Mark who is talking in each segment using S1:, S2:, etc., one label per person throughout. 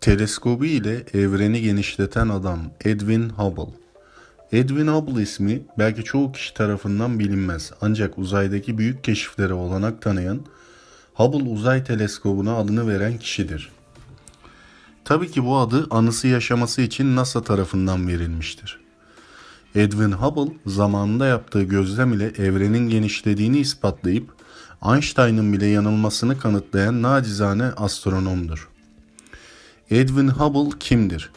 S1: Teleskobu ile evreni genişleten adam Edwin Hubble. Edwin Hubble ismi belki çoğu kişi tarafından bilinmez ancak uzaydaki büyük keşiflere olanak tanıyan Hubble Uzay Teleskobu'na adını veren kişidir. Tabii ki bu adı anısı yaşaması için NASA tarafından verilmiştir. Edwin Hubble zamanında yaptığı gözlem ile evrenin genişlediğini ispatlayıp Einstein'ın bile yanılmasını kanıtlayan nacizane astronomdur. Edwin Hubble kimdir?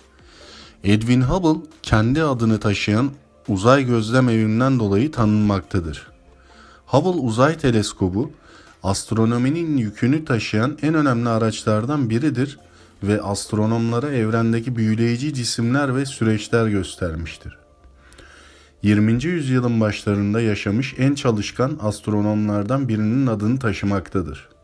S1: Edwin Hubble kendi adını taşıyan uzay gözlem evinden dolayı tanınmaktadır. Hubble Uzay Teleskobu astronominin yükünü taşıyan en önemli araçlardan biridir ve astronomlara evrendeki büyüleyici cisimler ve süreçler göstermiştir. 20. yüzyılın başlarında yaşamış en çalışkan astronomlardan birinin adını taşımaktadır.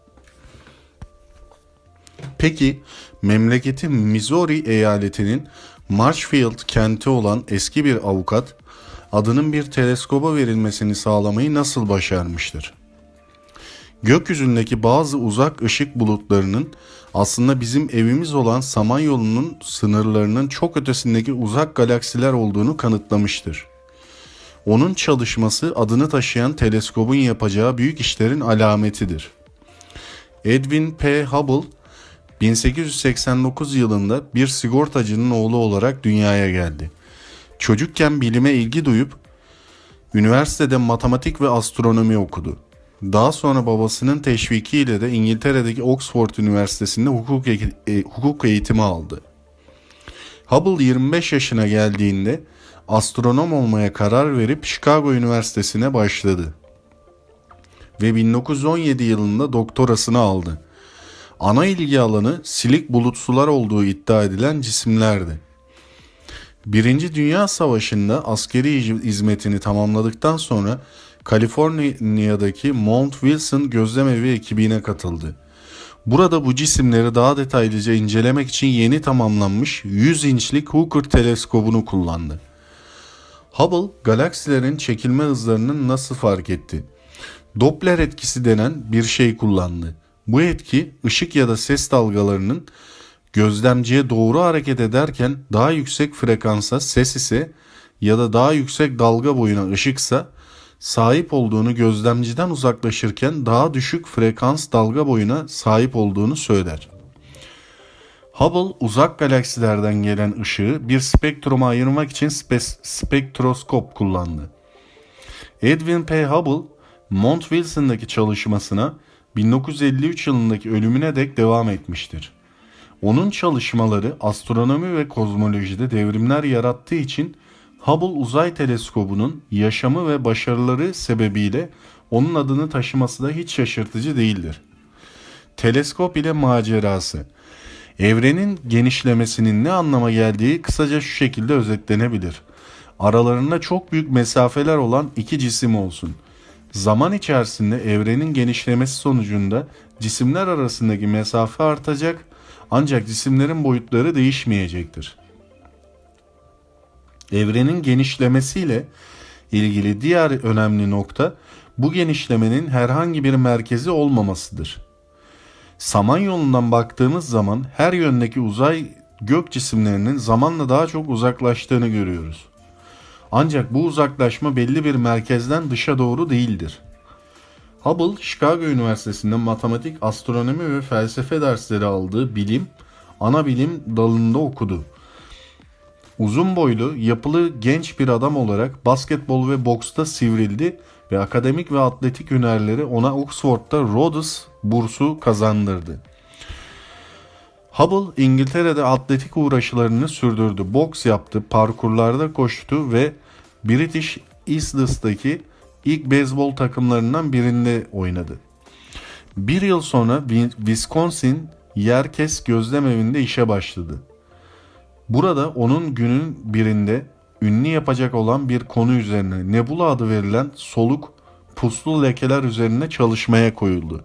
S1: Peki memleketi Missouri eyaletinin Marshfield kenti olan eski bir avukat adının bir teleskoba verilmesini sağlamayı nasıl başarmıştır? Gökyüzündeki bazı uzak ışık bulutlarının aslında bizim evimiz olan Samanyolu'nun sınırlarının çok ötesindeki uzak galaksiler olduğunu kanıtlamıştır. Onun çalışması adını taşıyan teleskobun yapacağı büyük işlerin alametidir. Edwin P. Hubble 1889 yılında bir sigortacının oğlu olarak dünyaya geldi. Çocukken bilime ilgi duyup üniversitede matematik ve astronomi okudu. Daha sonra babasının teşvikiyle de İngiltere'deki Oxford Üniversitesi'nde hukuk, e- hukuk eğitimi aldı. Hubble 25 yaşına geldiğinde astronom olmaya karar verip Chicago Üniversitesi'ne başladı. Ve 1917 yılında doktorasını aldı. Ana ilgi alanı silik bulutsular olduğu iddia edilen cisimlerdi. Birinci Dünya Savaşı'nda askeri hizmetini tamamladıktan sonra Kaliforniya'daki Mount Wilson gözlemevi ekibine katıldı. Burada bu cisimleri daha detaylıca incelemek için yeni tamamlanmış 100 inçlik Hooker teleskobunu kullandı. Hubble galaksilerin çekilme hızlarını nasıl fark etti? Doppler etkisi denen bir şey kullandı. Bu etki ışık ya da ses dalgalarının gözlemciye doğru hareket ederken daha yüksek frekansa ses ise ya da daha yüksek dalga boyuna ışıksa sahip olduğunu gözlemciden uzaklaşırken daha düşük frekans dalga boyuna sahip olduğunu söyler. Hubble uzak galaksilerden gelen ışığı bir spektruma ayırmak için spe- spektroskop kullandı. Edwin P. Hubble, Mount Wilson'daki çalışmasına 1953 yılındaki ölümüne dek devam etmiştir. Onun çalışmaları astronomi ve kozmolojide devrimler yarattığı için Hubble Uzay Teleskobu'nun yaşamı ve başarıları sebebiyle onun adını taşıması da hiç şaşırtıcı değildir. Teleskop ile macerası Evrenin genişlemesinin ne anlama geldiği kısaca şu şekilde özetlenebilir. Aralarında çok büyük mesafeler olan iki cisim olsun. Zaman içerisinde evrenin genişlemesi sonucunda cisimler arasındaki mesafe artacak ancak cisimlerin boyutları değişmeyecektir. Evrenin genişlemesiyle ilgili diğer önemli nokta bu genişlemenin herhangi bir merkezi olmamasıdır. Samanyolu'ndan baktığımız zaman her yöndeki uzay gök cisimlerinin zamanla daha çok uzaklaştığını görüyoruz. Ancak bu uzaklaşma belli bir merkezden dışa doğru değildir. Hubble, Chicago Üniversitesi'nde matematik, astronomi ve felsefe dersleri aldığı bilim, ana bilim dalında okudu. Uzun boylu, yapılı genç bir adam olarak basketbol ve boksta sivrildi ve akademik ve atletik hünerleri ona Oxford'da Rhodes bursu kazandırdı. Hubble İngiltere'de atletik uğraşlarını sürdürdü. Boks yaptı, parkurlarda koştu ve British Isles'daki ilk beyzbol takımlarından birinde oynadı. Bir yıl sonra Wisconsin Yerkes Gözlem Evi'nde işe başladı. Burada onun günün birinde ünlü yapacak olan bir konu üzerine nebula adı verilen soluk puslu lekeler üzerine çalışmaya koyuldu.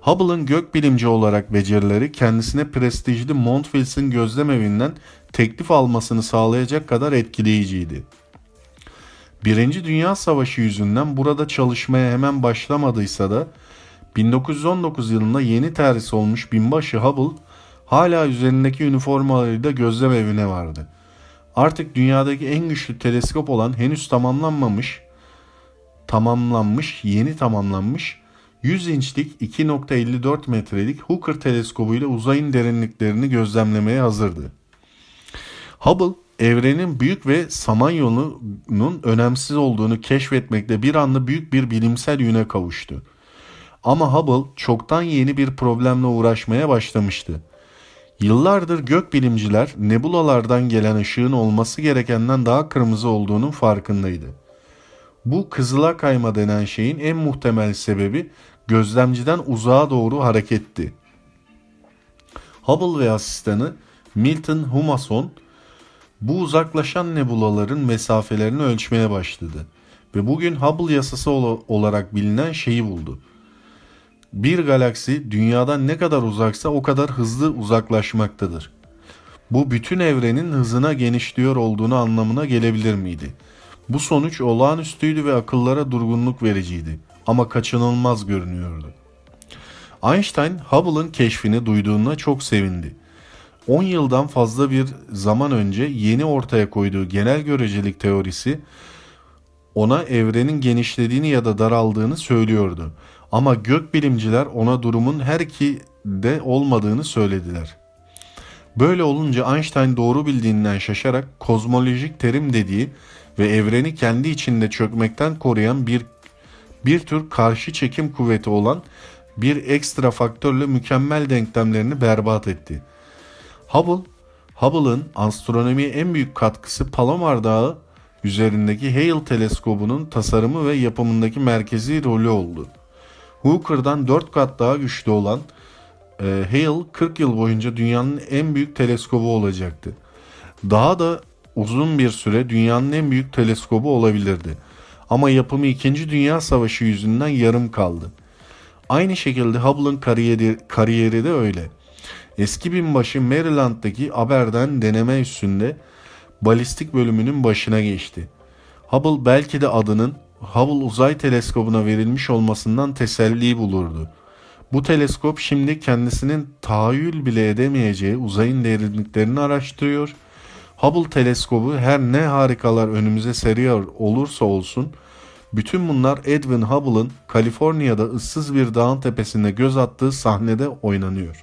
S1: Hubble'ın gökbilimci olarak becerileri kendisine prestijli Mount gözlem evinden teklif almasını sağlayacak kadar etkileyiciydi. Birinci Dünya Savaşı yüzünden burada çalışmaya hemen başlamadıysa da 1919 yılında yeni terhis olmuş binbaşı Hubble, hala üzerindeki üniformalarıyla gözlem evine vardı. Artık dünyadaki en güçlü teleskop olan henüz tamamlanmamış, tamamlanmış, yeni tamamlanmış 100 inçlik 2.54 metrelik Hooker teleskobuyla uzayın derinliklerini gözlemlemeye hazırdı. Hubble, evrenin büyük ve samanyolunun önemsiz olduğunu keşfetmekte bir anda büyük bir bilimsel yüne kavuştu. Ama Hubble çoktan yeni bir problemle uğraşmaya başlamıştı. Yıllardır gökbilimciler nebulalardan gelen ışığın olması gerekenden daha kırmızı olduğunun farkındaydı. Bu kızıla kayma denen şeyin en muhtemel sebebi gözlemciden uzağa doğru hareketti. Hubble ve asistanı Milton Humason bu uzaklaşan nebulaların mesafelerini ölçmeye başladı ve bugün Hubble yasası ol- olarak bilinen şeyi buldu. Bir galaksi dünyadan ne kadar uzaksa o kadar hızlı uzaklaşmaktadır. Bu bütün evrenin hızına genişliyor olduğunu anlamına gelebilir miydi? Bu sonuç olağanüstüydü ve akıllara durgunluk vericiydi ama kaçınılmaz görünüyordu. Einstein Hubble'ın keşfini duyduğunda çok sevindi. 10 yıldan fazla bir zaman önce yeni ortaya koyduğu genel görecelik teorisi ona evrenin genişlediğini ya da daraldığını söylüyordu. Ama gökbilimciler ona durumun her iki de olmadığını söylediler. Böyle olunca Einstein doğru bildiğinden şaşarak kozmolojik terim dediği ve evreni kendi içinde çökmekten koruyan bir bir tür karşı çekim kuvveti olan bir ekstra faktörle mükemmel denklemlerini berbat etti. Hubble, Hubble'ın astronomiye en büyük katkısı Palomar Dağı üzerindeki Hale teleskobunun tasarımı ve yapımındaki merkezi rolü oldu. Hooker'dan 4 kat daha güçlü olan e, Hale 40 yıl boyunca dünyanın en büyük teleskobu olacaktı. Daha da uzun bir süre dünyanın en büyük teleskobu olabilirdi. Ama yapımı 2. Dünya Savaşı yüzünden yarım kaldı. Aynı şekilde Hubble'ın kariyeri, kariyeri de öyle. Eski binbaşı Maryland'daki Aber'den deneme üstünde balistik bölümünün başına geçti. Hubble belki de adının Hubble Uzay Teleskobu'na verilmiş olmasından teselli bulurdu. Bu teleskop şimdi kendisinin tahayyül bile edemeyeceği uzayın derinliklerini araştırıyor. Hubble teleskobu her ne harikalar önümüze seriyor olursa olsun bütün bunlar Edwin Hubble'ın Kaliforniya'da ıssız bir dağın tepesinde göz attığı sahnede oynanıyor.